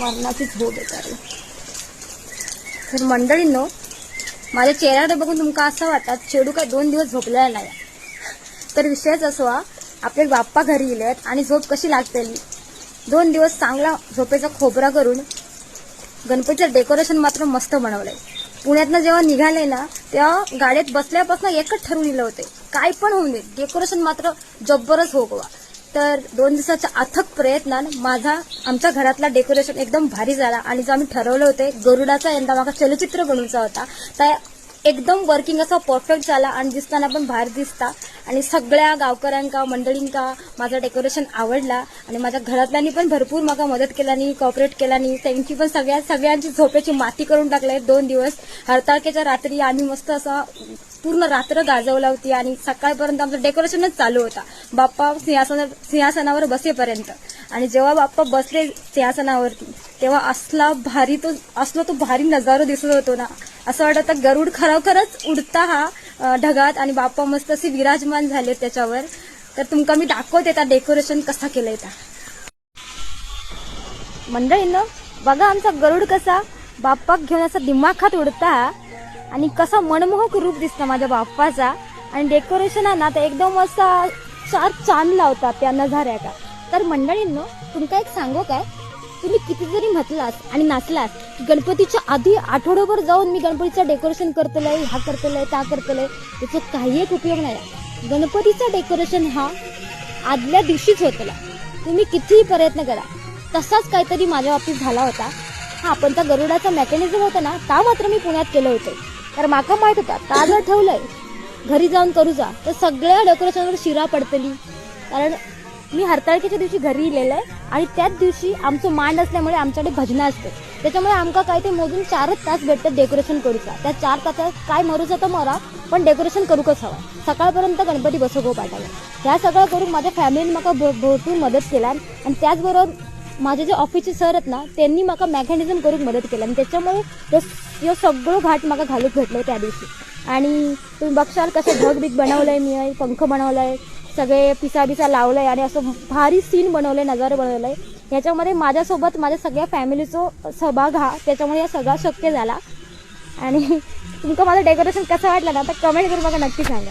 मरणाची झोप येतात तर मंडळींनो माझ्या चेहऱ्याकडे बघून तुमका असं वाटत चेडू काय दोन दिवस झोपलेला नाही. तर विषयच असो आपले बाप्पा घरी गेलेत आणि झोप कशी लागतली? दोन दिवस चांगला झोपेचा खोबरा करून गणपतीचं डेकोरेशन मात्र मस्त बनवलंय. पुण्यातनं जेव्हा निघाले ना तेव्हा गाडीत बसल्यापासून एकच ठरवून दिलं होते. काय पण होऊन दे डेकोरेशन मात्र जब्बरच हो गोवा तर दोन दिवसाच्या अथक प्रयत्नात माझा आमच्या घरातला डेकोरेशन एकदम भारी झाला. आणि जो आम्ही ठरवलं होते गरुडाचा यंदा माझा चलचित्र बनवचा होता. तर एकदम वर्किंग असा परफेक्ट झाला. आणि दिसताना पण भारी दिसता. आणि सगळ्या गावकऱ्यांका मंडळींका माझं डेकोरेशन आवडला. आणि माझ्या घरातल्यांनी पण भरपूर मला मदत केल्यानी कॉपरेट केल्यानी त्यांची पण सगळ्या सगळ्यांची झोपेची माती करून टाकले दोन दिवस. हरताळकेच्या रात्री आम्ही मस्त असा पूर्ण रात्र गाजवला होती आणि सकाळपर्यंत आमचं डेकोरेशनच चालू होता. बाप्पा सिंहासना सिंहासनावर बसेपर्यंत. आणि जेव्हा बाप्पा बसले सिंहासनावरती तेव्हा असला भारी तो असला तो भारी नजारा दिसत होतो ना. असं वाटत गरुड खरोखरच उडता हा ढगात आणि बाप्पा मस्त असे विराजमान झाले त्याच्यावर. तर तुमका मी दाखवते त्या डेकोरेशन कसा केलंय त्या मंडळीनं बघा आमचा गरुड कसा बाप्पाक घेऊन असा दिमाखात उडता आणि कसा मनमोहक रूप दिसतं माझ्या बाप्पाचा. आणि डेकोरेशन आहे ना तर एकदम असा चार चांद लावतात त्या नजाऱ्या का तर मंडळींनो तुमका एक सांगू काय? तुम्ही किती जरी म्हटलास आणि नाचलास गणपतीच्या आधी आठवड्याभर जाऊन मी गणपतीचं डेकोरेशन करतलंय हा करतलंय त्या करतलंय त्याचा काही एक उपयोग नाही. गणपतीचं डेकोरेशन हा आदल्या दिवशीच होतला. तुम्ही कितीही प्रयत्न करा. तसाच काहीतरी माझ्या बाबतीत झाला होता. हा पण त्या गरुडाचा मेकॅनिझम होता ना ता मात्र मी पुण्यात केलं होतं. तर माका माहीत होता ता जर ठेवलंय घरी जाऊन करू जा तर सगळ्या डेकोरेशनवर शिरा पडतली. कारण मी हरताळकीच्या दिवशी घरी इलेलं आहे आणि त्याच दिवशी आमचं मांड असल्यामुळे आमच्याकडे भजनं असते. त्याच्यामुळे आमका काय ते मोजून चारच तास भेटतात डेकोरेशन करूचा. त्या चार तासात काय मरूचा तर मरा पण डेकोरेशन करूकच हवा. सकाळपर्यंत गणपती बसवगो पाठवला ह्या सगळं करून माझ्या फॅमिलीने म्हाका भरपूर मदत केला आणि त्याचबरोबर माझे जे ऑफिसचे सर आहेत ना त्यांनी मला मेकॅनिझम करून मदत केली आणि त्याच्यामुळे हे- सगळं घाट मला घालूक भेटलं त्या दिवशी. आणि तुम्ही बघशाल कसं ढग बीग आहे मी पंख बनवलं आहे सगळे पिसा बिसा लावलंय आणि असं भारी सीन बनवलंय नजारे बनवलंय. ह्याच्यामध्ये माझ्यासोबत माझ्या सगळ्या फॅमिलीचा सहभाग हा त्याच्यामुळे या सगळा शक्य झाला. आणि तुमचं माझं डेकोरेशन कसं वाटलं ना तर कमेंट करून बघा नक्की सांगा.